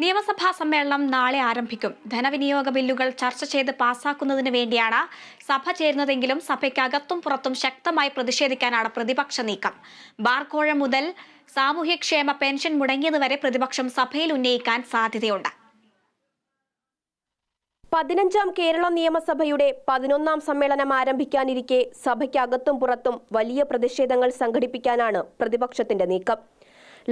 നിയമസഭാ സമ്മേളനം നാളെ ആരംഭിക്കും. ധനവിനിയോഗ ബില്ലുകൾ ചർച്ച ചെയ്ത് പാസാക്കുന്നതിന് വേണ്ടിയാണ് സഭ ചേരുന്നതെങ്കിലും സഭയ്ക്കകത്തും പുറത്തും ശക്തമായി പ്രതിഷേധിക്കാനാണ് പ്രതിപക്ഷ നീക്കം. ബാർക്കോഴ മുതൽ സാമൂഹ്യക്ഷേമ പെൻഷൻ മുടങ്ങിയതുവരെ പ്രതിപക്ഷം സഭയിൽ ഉന്നയിക്കാൻ സാധ്യതയുണ്ട്. പതിനഞ്ചാം കേരള നിയമസഭയുടെ പതിനൊന്നാം സമ്മേളനം ആരംഭിക്കാനിരിക്കെ സഭയ്ക്കകത്തും പുറത്തും വലിയ പ്രതിഷേധങ്ങൾ സംഘടിപ്പിക്കാനാണ് പ്രതിപക്ഷത്തിന്റെ നീക്കം.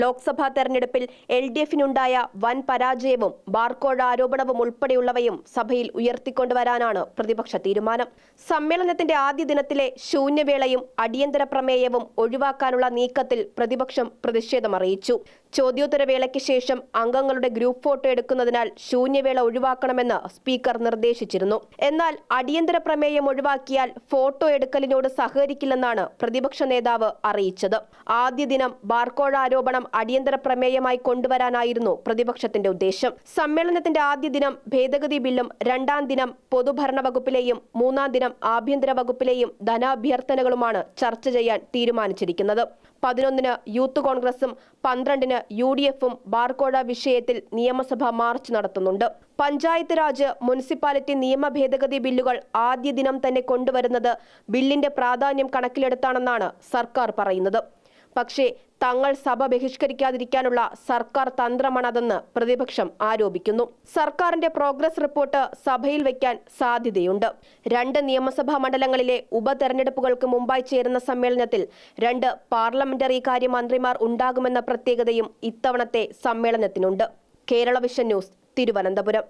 ലോക്സഭാ തെരഞ്ഞെടുപ്പിൽ എൽ ഡി എഫിനുണ്ടായ വൻ പരാജയവും ബാർക്കോഴ ആരോപണവും ഉൾപ്പെടെയുള്ളവയും സഭയിൽ ഉയർത്തിക്കൊണ്ടുവരാനാണ് പ്രതിപക്ഷ തീരുമാനം. സമ്മേളനത്തിന്റെ ആദ്യ ദിനത്തിലെ ശൂന്യവേളയും അടിയന്തര പ്രമേയവും ഒഴിവാക്കാനുള്ള നീക്കത്തിൽ പ്രതിപക്ഷം പ്രതിഷേധം അറിയിച്ചു. ചോദ്യോത്തരവേളയ്ക്ക് ശേഷം അംഗങ്ങളുടെ ഗ്രൂപ്പ് ഫോട്ടോ എടുക്കുന്നതിനാൽ ശൂന്യവേള ഒഴിവാക്കണമെന്ന് സ്പീക്കർ നിർദ്ദേശിച്ചിരുന്നു. എന്നാൽ അടിയന്തര പ്രമേയം ഒഴിവാക്കിയാൽ ഫോട്ടോ എടുക്കലിനോട് സഹകരിക്കില്ലെന്നാണ് പ്രതിപക്ഷ നേതാവ് അറിയിച്ചത്. ആദ്യ ദിനം ബാർക്കോഴ ആരോപണം അടിയന്തര പ്രമേയമായി കൊണ്ടുവരാനായിരുന്നു പ്രതിപക്ഷത്തിന്റെ ഉദ്ദേശം. സമ്മേളനത്തിന്റെ ആദ്യ ദിനം ഭേദഗതി ബില്ലും രണ്ടാം ദിനം പൊതുഭരണ വകുപ്പിലെയും മൂന്നാം ദിനം ആഭ്യന്തര വകുപ്പിലെയും ധനാഭ്യർത്ഥനകളുമാണ് ചർച്ച ചെയ്യാൻ തീരുമാനിച്ചിരിക്കുന്നത്. പതിനൊന്നിന് യൂത്ത് കോൺഗ്രസും പന്ത്രണ്ടിന് യു ഡി എഫും ബാർക്കോഴ വിഷയത്തിൽ നിയമസഭ മാർച്ച് നടത്തുന്നുണ്ട്. പഞ്ചായത്ത് രാജ് മുനിസിപ്പാലിറ്റി നിയമ ഭേദഗതി ബില്ലുകൾ ആദ്യ ദിനം തന്നെ കൊണ്ടുവരുന്നത് ബില്ലിന്റെ പ്രാധാന്യം കണക്കിലെടുത്താണെന്നാണ് സർക്കാർ പറയുന്നത്. പക്ഷേ തങ്ങൾ സഭ ബഹിഷ്കരിക്കാതിരിക്കാനുള്ള സർക്കാർ തന്ത്രമാണതെന്ന് പ്രതിപക്ഷം ആരോപിക്കുന്നു. സർക്കാരിന്റെ പ്രോഗ്രസ് റിപ്പോർട്ട് സഭയിൽ വയ്ക്കാൻ സാധ്യതയുണ്ട്. രണ്ട് നിയമസഭാ മണ്ഡലങ്ങളിലെ ഉപതെരഞ്ഞെടുപ്പുകൾക്ക് മുമ്പായി ചേരുന്ന സമ്മേളനത്തിൽ രണ്ട് പാർലമെന്ററി കാര്യ മന്ത്രിമാർ ഉണ്ടാകുമെന്ന പ്രത്യേകതയും ഇത്തവണത്തെ സമ്മേളനത്തിനുണ്ട്. Kerala vision news Thiruvananthapuram.